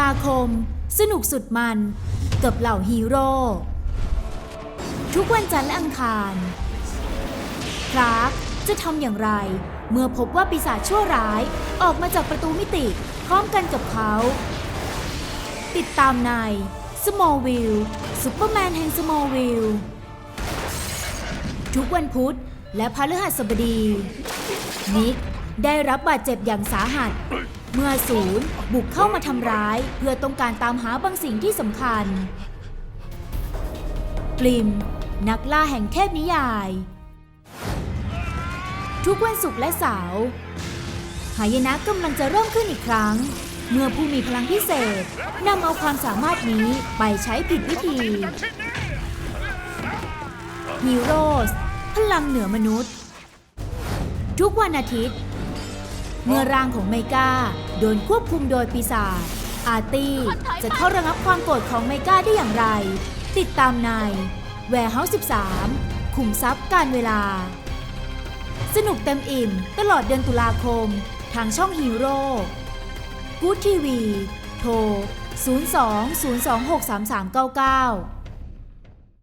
ลาคม สนุกสุดมัน กับเหล่าฮีโร่ ทุกวันจันทร์และอังคารคลาร์กจะทำอย่างไร เมื่อพบว่าปีศาจชั่วร้ายออกมาจากประตูมิติพร้อมกันกับเขา ติดตามใน Smallville ซุปเปอร์แมนแห่ง Smallville ทุกวันพุธและพฤหัสบดี นิกได้รับบาดเจ็บอย่างสาหัส เมื่อศูนย์บุกเข้ามาทำร้าย เพื่อต้องการตามหาบางสิ่งที่สำคัญ กลิม นักล่าแห่งเทพนิยาย ทุกวันศุกร์และเสาร์หายนะกำลังจะเริ่มขึ้นอีกครั้ง เมื่อผู้มีพลังพิเศษนำเอาความสามารถนี้ไปใช้ผิดวิธีฮีโร่สพลังเหนือมนุษย์ ทุกวันอาทิตย์ เมื่อร่างของเมกาโดนควบคุมโดยปีศาจอาร์ตี้จะเข้าระงับความโกรธของเมกาได้อย่างไร ติดตามใน Warehouse 13 ขุมทรัพย์การเวลา สนุกเต็มอิ่มตลอดเดือนตุลาคม ทางช่องฮีโร่กู๊ดทีวีโทร 02 026 3399